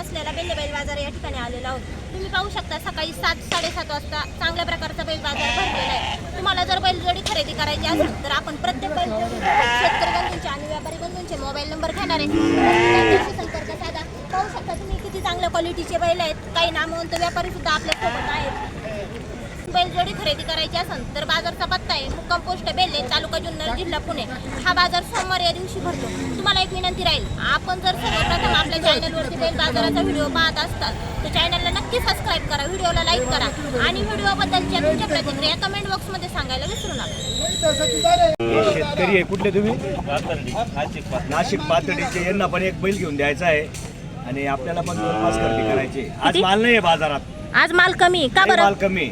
असलेला बेल्ले बैल बाजार या ठिकाणी आलेला आहोत. तुम्ही पाहू शकता सकाळी सात साडेसात वाजता चांगल्या प्रकारचा बैल बाजार भरलेला आहे. तुम्हाला जर बैलजोडी खरेदी करायची असेल तर आपण प्रत्येक बैल शेतकरी बंधूंचे आणि व्यापारी बंधूंचे मोबाईल नंबर घेणार आहे. संपर्क साधा. पाहू शकता तुम्ही किती चांगल्या क्वालिटीचे बैल आहेत. काही नामवंत व्यापारी सुद्धा आपल्यासोबत आहेत. बैलजोडी खरेदी करायची असेल तर बाजारचा पत्ता आहे. मुक्काम पोस्ट बेल्ले तालुका जुन्नर जिल्हा पुणे. हा बाजार सोमवार या दिवशी भरतो. तुम्हाला एक विनंती राहील आपण जर सर्वप्रथम आपल्या चॅनलवरती बैल बाजाराचा व्हिडिओ पाहत असताल तर चॅनलला नक्की सबस्क्राईब करा व्हिडिओला लाईक करा आणि व्हिडिओबद्दलच्या तुमच्या प्रतिक्रिया कमेंट बॉक्समध्ये सांगायला विसरू नका. हे शेतकरी आहे कुठले तुम्ही? नाशिक पातळीचे. यांना पण एक बैल घेऊन द्यायचा आहे. आणि आपल्याला पण दोन पाच खरेदी करायची. आज? माल नाही आहे बाजारात. आज माल कमी का बरं? माल कमी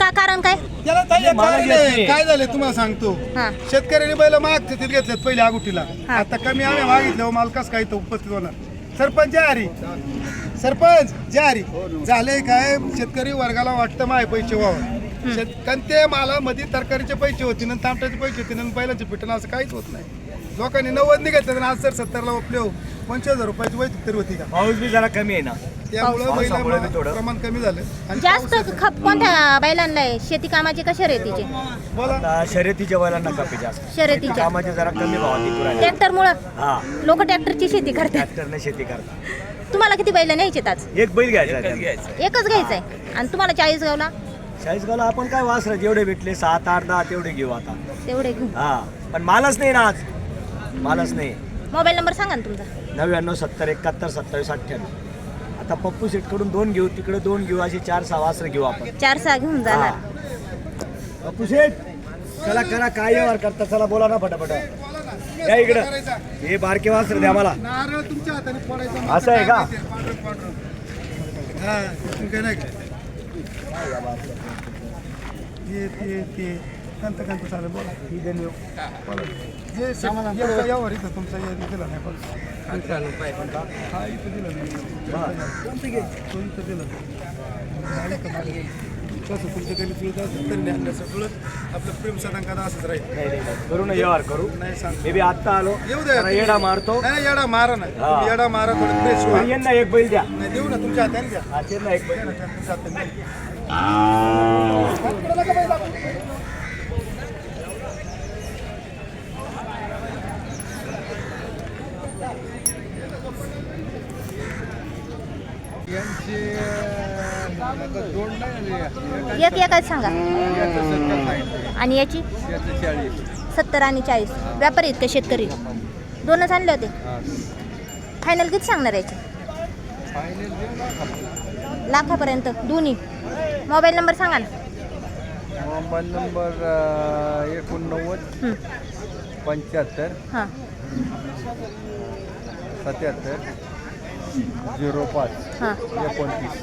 का कारण काय? त्याला ताई मला कारण घेत आहे. नाही. काय झालं तुम्हाला सांगतो. हा. शेतकऱ्यांनी बैल मागचे तिथे घेतलेत पहिले आगुटीला. हा. आता कमी आम्ही मागितले हो मालकाच काही तो उपस्थित होणार. सरपंच जय हरी सरपंच जय हरी झाले काय? शेतकरी वर्गाला वाटतं माय पैसे व्हावं. शेत कारण ते मालामध्ये तरकारीचे पैसे होते ना तांबट्याचे पैसे होते ना बैलाचे पिटणं असं काहीच होत नाही. लोकांनी नव्वद निघायचं आणि आज जर सत्तरला ओपले हो. पंचवीस हजार रुपयाची वैदिक तरी होती का? पाऊस बी जरा कमी आहे ना. त्यामुळं थोडं. प्रमाण कमी झालं. आणि जास्त पाऊस- खप कोणत्या बैलांना आहे? शेती कामाचे का शर्यतीचे? बोला. आता शर्यतीच्या बैलांना कमी जास्त. शर्यतीच्या. कामाचे जरा कमी भावात विकू राहिले ट्रॅक्टरमुळं? हा. लोक ट्रॅक्टरची शेती करतात. ट्रॅक्टरने शेती करतात. तुम्हाला किती बैल न्यायचे आज? एक बैल घ्यायचा आहे त्यांना. एकच घ्यायचं आहे. आणि तुम्हाला चाळीस गावला? चाळीसगावला आपण काय वासर जेवढे भेटले? सात आठ दहा तेवढे घेऊ आता. तेवढे घेऊ. हा. पण मालच नाही ना आज. मालच नाही. मोबाईल नंबर सांगा ना तुमचा. नव्याण्णव सत्तर एकाहत्तर सत्तावीस अठ्ठ्याण्णव. आता पप्पू शेटकडून दोन घेऊ तिकडे दोन घेऊ असे चार सहा वासरं घेऊ आपण. चार सहा घेऊन जाणार. पप्पू शेठ चला करा काय व्यवहार करता चला बोला ना फटाफट. या इकडं. हे बारके वासर द्या मला. नारळ तुमच्या हाताने फोडायचा असं आहे का? पांढरं पांढरं. हा तुम काय? नाही? ते ते ते कंत कंत चालेल बोला. बोला. जे सामान यावर इथं तुमचा हे दिला नाही बोला. हा इथं दिलं नाही. तो इथं दिलं नाही. कसं तुमच्या घरी तुळत असेल तर ज्ञान सगळं आपलं प्रेम सदांकात असंच राहील. नाही, नाही, नाही. करू ना व्यवहार करू. नाही सांग. मी बी आत्ता आलो. येऊ द्या जरा येडा मारतो. नाही येडा मारा ना. हा. तुम्ही येडा मारा थोडं फ्रेश व्हा. आणि यांना एक बैल द्या. नाही देऊ ना तुमच्या हाताने घ्या हा त्यांना एक बैल तुमच्या हाताने द्या. एक एकच सांगा. आणि याची? सत्तर आणि चाळीस. व्यापारी आहेत का शेतकरी? दोनच आणले होते. फायनल किती सांगणार याचे? लाखापर्यंत. दोन्ही. मोबाईल नंबर सांगा ना. मोबाईल नंबर एकोणनव्वद पंच्याहत्तर हां. सत्याहत्तर झिरो पाच हां. एकोणतीस.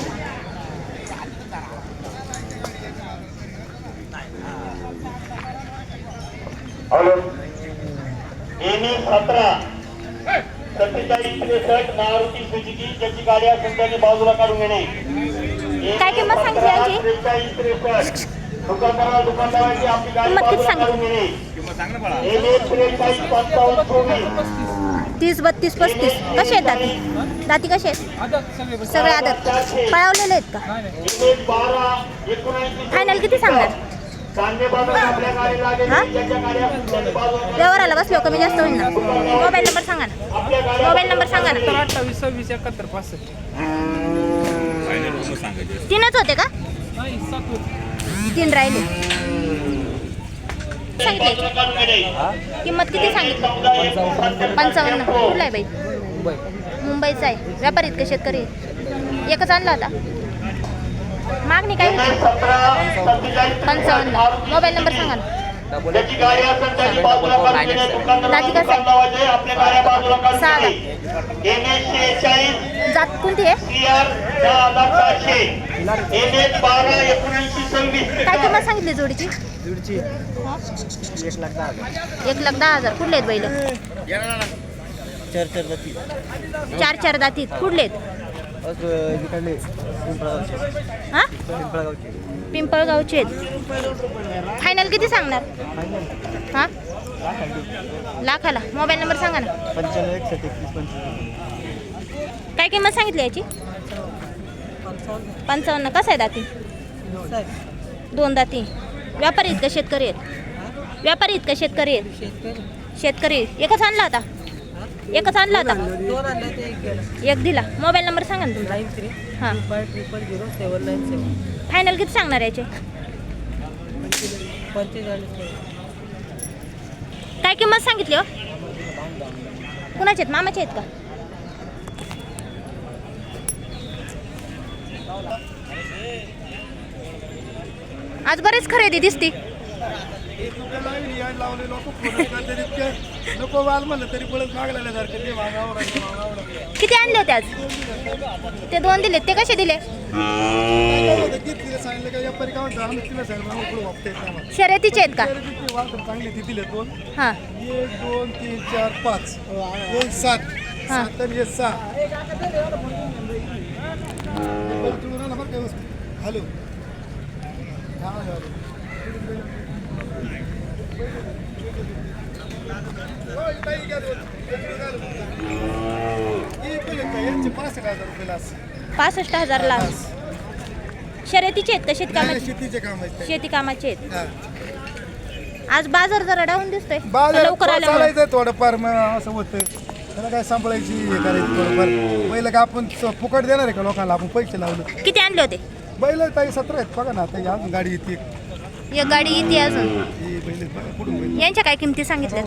एनी सतरा. सत्तेचाळीस त्रेसष्ट मारुती सुजुकी ज्याची गाडी असेल त्यांनी बाजूला काढून घेणे काय किंमत सांगितली याची? त्रेचाळीस त्रेसष्ट. दुकानदाराला दुकानदाराची आपली गाडी किंमत किती बाजूला काढून घेणे एनी त्रेचाळीस पंचावन्न चोवीस. तीस बत्तीस पस्तीस. कसे आहेत दाती? दाती कसे आहेत? सगळे आदत. पळावलेले आहेत का? फायनल किती सांगणार? हा? व्यवहाराला बसलो कमी जास्त होईल ना. मोबाईल नंबर सांगा ना. मोबाईल नंबर सांगा ना. अठ्ठावीस सव्वीस एकाहत्तर पासष्ट. तीनच होते का? तीन राहिले. सांगितले. किंमत किती सांगितली? पंचावन्न. कुठला आहे बाई? मुंबईचा आहे. व्यापारी आहेत का? शेतकरी? एकच आणला होता. मागणी काय होती? पंचावन्न. मोबाईल नंबर सांगा ना. ज्याची गाडी असेल जात कोणती आहे? काय किंमत सांगितली जोडीची? एक लाख दहा हजार. एक लाख दहा हजार कुठले आहेत बैल? चार चार जाती चार चार दातीत कुठले आहेत? हा पिंपळगावचे. आहेत फायनल किती सांगणार? हा? लाखाला. मोबाईल नंबर सांगा ना. काय किंमत सांगितली याची? पंचावन्न. कसं आहे दाती? दोन दाती. व्यापारी आहेत का शेतकरी आहेत? व्यापारी आहेत का शेतकरी आहेत? शेतकरी. एकच आणला होता? एकच आणला होता. एक दिला. मोबाईल नंबर सांगा ना तुमचा. हां. Triple zero seven nine seven final किती सांगणार याचे? पंचेचाळीस काय किंमत सांगितली हो? कुणाचे आहेत? मामाचे आहेत का? आज बरेच खरेदी दिसती. लावले लोक नको वाल म्हणलं तरी पळत मागलेल्या सारखं ते आहे. किती आणले होते आज? ते दोन दिले ते कसे दिले? काय होतं, घेतलेलं सांगितलं का? व्यापारी काय म्हणतो, आम्ही तिला सांगितलं, आम्हाला पुढं वापता येत नाही आम्हाला. शर्यतीचे आहेत का? तरी किती वासरं चांगली ती दिले दोन. हां. एक दोन तीन चार पाच. दोन सात. हा. सात आणि हे. सहा. हॅलो. हा, हॅलो. हो, इथं ही घ्या दोन. ही पण एक आहे, यांचे पासष्ट हजार लाख शर्यतीचे आहेत का शेतीचे काम आहेत. शेती कामाचे आहेत. हा. आज बाजार जरा डाऊन दिसतोय. बाजार लवकर आल्यामुळे. चालायचं थोडंफार मग असं होतं त्याला काय सांभाळायची हे करायची थोडंफार. पहिलं का आपण स- फुकट देणार आहे का लोकांना? आपण पैसे लावले. किती आणले होते? बैल ताई सतरा आहेत. बघा ना आता गाडी येते एक गाडी येते अजून. ही बैल बघा कुठून बैल यांच्या काय किमती सांगितल्यात?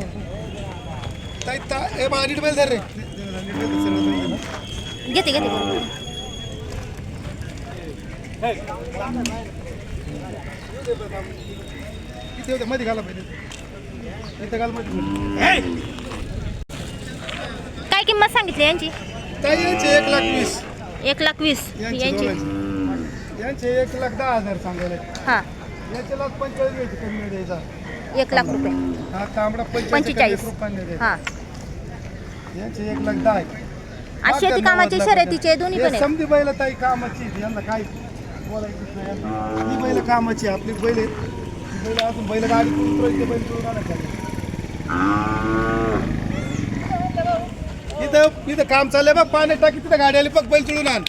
ताई ता ए बा नीट बैल धर रे. नीट बैल धर, सगळं बैल धर. घेते. घेते किती होते मध्ये घाला पहिले. इथं घाल मध्ये. काय किंमत सांगितली यांची? ताई यांचे एक लाख वीस. एक लाख वीस. यांचे यांची. दोघांचे. यांचे एक लाख दहा हजार सांगायला. हां. पंचेचाळीस घ्यायचे कमी द्यायचा एक लाख रुपये. हा तांबडा पंचेचाळीस पंचेचाळीस. रुपयाने द्यायचा हां. यांचे एक लाख दहा आहे. आज शेती कामाचे शर्यतीचे दोन्ही पण आहेत. समधी बैल ताई कामाची आहेत. यांना काय बोलायचं नाही. यांना. ही बैल कामाची. आपली बैल आहेत. ही बैल अजून बैल गाडी उतरायची बैल आणायचे इथं इथं काम चाललंय बघ पाण्यात टाकी तिथं गाडी आली बघ बैल जुळून आण.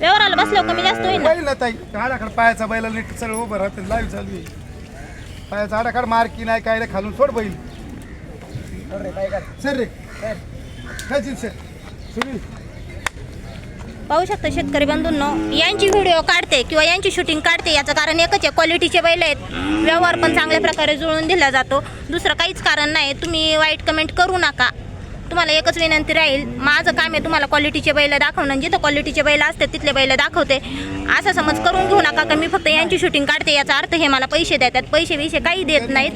व्यवहाराला बसल्यावर कमी जास्त होईल ना. ताई. आडाखड पायाचा बैला नीट सगळं उभं राहते लाईव्ह चालू आहे. पायाचा आडाखड मार्की नाही काय नाही खालून सोड बैल. सर रे. काय सर. सुनील. पाहू शकता शेतकरी बंधूंनो यांची व्हिडिओ काढते किंवा यांची शूटिंग काढते याचं कारण एकच आहे क्वालिटीचे बैल आहेत. व्यवहार पण चांगल्या प्रकारे जुळवून दिला जातो. दुसरं काहीच कारण नाही. तुम्ही वाईट कमेंट करू नका. तुम्हाला एकच विनंती राहील माझं काम आहे तुम्हाला क्वालिटीचे बैल दाखवणं जिथं क्वालिटीचे बैल असते तिथले बैल दाखवते. असा समज करून घेऊ नका का मी फक्त यांची शूटिंग काढते याचा अर्थ हे मला पैसे देतात. पैसे विषय काही देत नाहीत.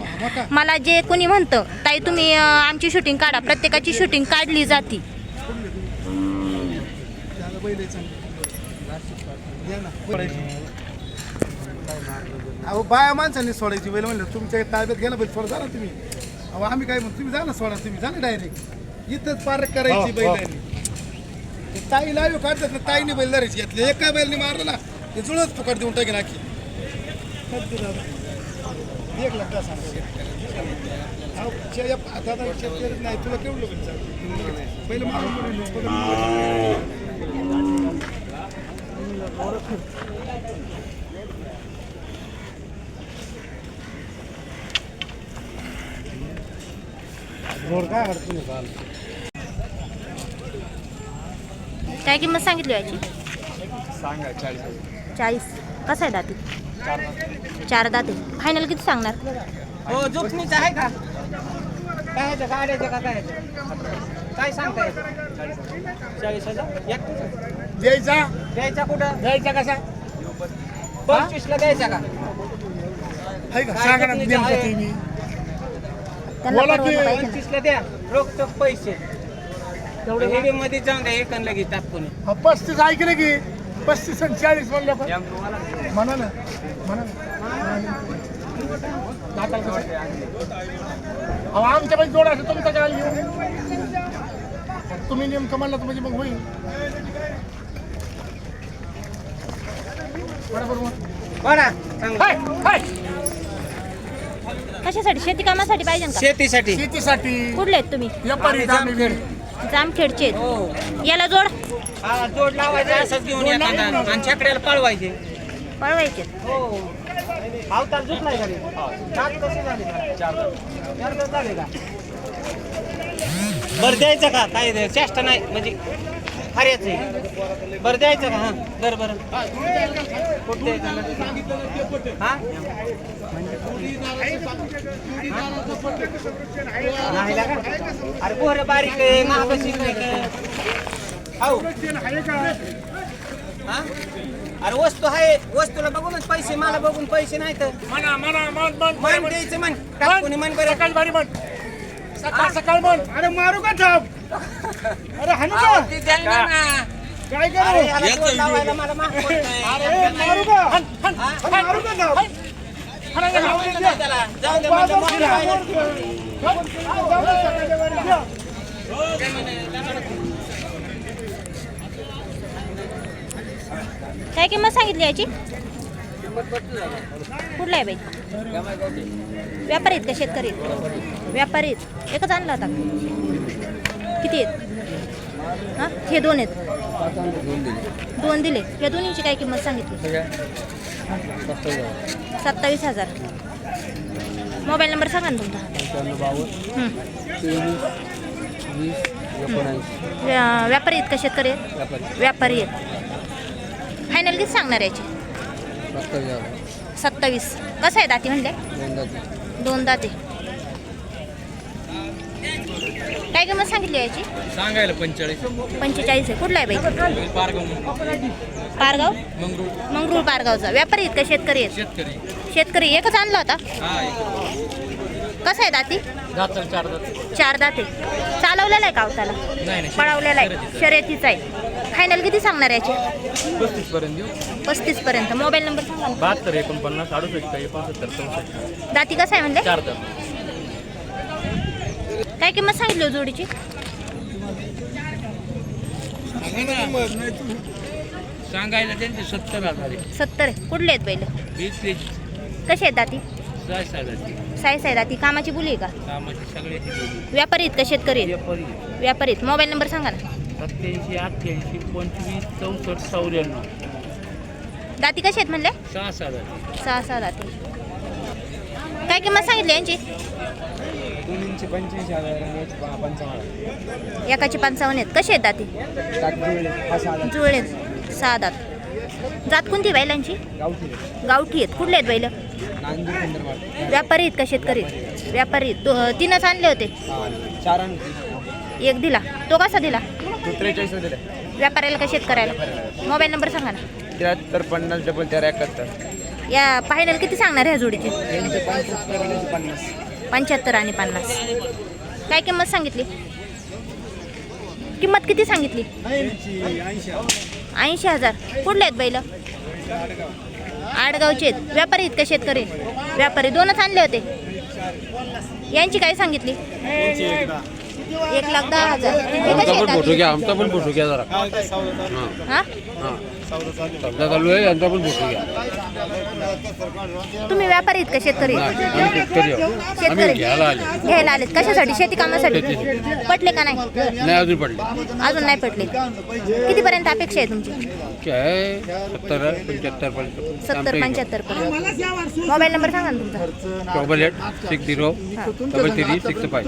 मला जे कोणी म्हणतं ताई तुम्ही आमची शूटिंग काढा. प्रत्येकाची शूटिंग काढली जाती. अहो बाया माणसांनी सोडायची बैल म्हणलं तुमच्या ताब्यात घ्या ना बैल सोडा जा ना तुम्ही. अहो आम्ही काय म्हणतो तुम्ही जा ना सोडा तुम्ही जा ना डायरेक्ट इथंच पार्क करायची बैल ताई लाईव्ह काढतात ना ताईने बैल धरायची घेतली. एका बैलने मारलं ना ते जुळच फुकट देऊन टाकेन आखी. एक लाख सांगा. नाही तुला केवढं बैल मारून जोर काय अडचण आहे बाल? काय किंमत सांगितली याची? सांगा चाळीस कसं आहे दाती? चार दाते. फायनल किती सांगणार? हो जोखमीचं आहे का? काय ह्याचं गाड्याचं का काय? काय चाळीस हजार. द्यायचा? द्यायचा कुठं? द्यायचा कसा? पंचवीसला द्यायचा का? सांगा ना बोला की-. पंचवीसला द्या. रोख पैसे. मध्ये जाऊन द्या एक लगेच टाकून हा, पस्तीस ऐकलं की पस्तीस आणि चाळीस म्हणलं पण म्हणा ना म्हणा ना. दाताला कसं? अहो आमच्या पण जोड असं तुमचा काय घेऊ तुम्ही नेमकं म्हणलं तर म्हणजे मग होईल बरोबर मग. बरा सांगा. हाय, हाय. कशासाठी शेती कामासाठी पाहिजे का शेतीसाठी शेतीसाठी कुठले आहेत तुम्ही व्यापारी आम्ही. जामखेडचे याला जोड. हा जोड लावायचा असंच घेऊन आणि छकड्याला पळवायचे. पळवायचे. हो. अवतार जुटलाय का रे? दात कसे झाले. का? चार दात झाले का? बरं द्यायचं का? काय द्या चेष्टा नाही म्हणजे हऱ्याच आहे. बरं द्यायचं का? हां बरं बरं. कुठं द्यायचं हा? अरे पोरं बारीक आहे महाग अरे वस्तू आहे वस्तूला बघूनच पैसे मला बघून पैसे नाही तर म्हणा म्हणा मन मन मन द्यायचं मन टाकून मन बरं सकाळ भारी मन सकाळ सकाळ मन अरे मारू का थांब अरे हाणू का काय करू मला महाग अरे मारू का थांब हाणायला जाऊ लावून दे द्या. त्याला. जाऊ दे म्हणलं बाजार महाग फिरा. लावायला. जाऊ दे सकाळच्या वारी. द्या. काय किंमत सांगितली याची? कुठला आहे बाई? व्यापारी आहेत का शेतकरी आहेत? व्यापारी आहेत एकच आणला होता. का? किती आहेत? हां? हे दोन आहेत. दोन दिले. या दोन्हीची काय किंमत सांगितली? सत्तावीस हजार. मोबाईल नंबर सांगा ना तुमचा. व्या- व्यापारी आहेत का शेतकरी आहेत? व्यापारी. आहेत. फायनल किती सांगणार याची? सत्तावीस कसं आहे दाती म्हणले? दोन दाते. काय किंमत सांगितली याची? सांगायला पंचेचाळीस. पंचेचाळीस आहे. कुठला आहे बाई? पारगाव पारगाव? मंगरूळ. मंगरूळ पारगावचा. व्यापारी आहेत का? शेतकरी आहेत? शेतकरी. शेतकरी. एकच आणला होता? हा कसं आहे दाती? चार जात चार दाते चालवलेला आहे का अवताला नाही नाही पळवलेला आहे. शर्यतीचा. आहे. फायनल किती सांगणार याची? पस्तीस पर्यंत देऊ. पस्तीस पर्यंत. मोबाईल नंबर सांगा ना. बहात्तर एकोणपन्नास अडुसष्ट एकोणसत्तर चौसष्ट. दाती कसं आहे म्हणले? चार जात काय किंमत सांगितली हो जोडीची? सांगायला त्यांचे सत्तर हजार सत्तर आहे. कुठले आहेत पहिले? कसे आहेत दाती? सहा साई साई दाती. कामाची बोली आहे का? कामाचे सगळ्याची बोली व्यापारी आहेत का शेतकरी आहेत? व्यापारी व्यापारी आहेत. मोबाईल नंबर सांगा ना. सत्याऐंशी अठ्ठ्याऐंशी पंचवीस चौसष्ट चौऱ्याण्णव. दाती कशी आहेत म्हणले? सहा सहा हजार सहा सहा दाती काय किंमत सांगितली यांची? दोन्हींचे पंच्याऐंशी हजार आणि याचे पहा पंचावन्न. एकाची पंचावन्न आहेत. कशी आहेत दाती? हजार जुळे. सहा दात जात कोणती बैलांची? गावठी गावठी आहेत. कुठले आहेत बैल? व्यापारी आहेत का शेतकरी? आहेत? व्यापारी आहेत. दो- तीनच आणले होते. चार एक दिला. तो कसा दिला? त्रेचाळीस दिले. व्यापाऱ्याला का शेतकऱ्याला? मोबाईल नंबर सांगा ना. त्र्याहत्तर पन्नास डबल चार एकाहत्तर. या फायनल किती सांगणार ह्या जोडीची? यांचे पंच्याहत्तर पन्नास. पंच्याहत्तर आणि पन्नास. काय किंमत सांगितली? किंमत किती सांगितली? ऐंशी हजार. कुठले आहेत बैल? आडगावचे आहेत. व्यापारी आहेत का शेतकरी? व्यापारी. दोनच आणले होते. यांची काय सांगितली? एक लाख दहा हजार. कसे आहेत दाती? आमचा पण फोटो घ्या जरा. हा. सध्या चालू आहे यांचा पण घ्या. तुम्ही व्यापारी आहेत का शेतकरी? नाही, आम्ही शेतकरी आहोत. आम्ही शेतकरी. घ्यायला आले घ्यायला आलेत. कशासाठी? शेती कामासाठी? पटले का नाही? नाही अजून पडले अजून नाही पटले. कितीपर्यंत अपेक्षा आहे तुमची? काय सत्तर पंच्याहत्तर पर्यंत. सत्तर पंच्याहत्तर पर्यंत. मोबाईल नंबर सांगा ना तुमचा. Double eight six zero double three six five.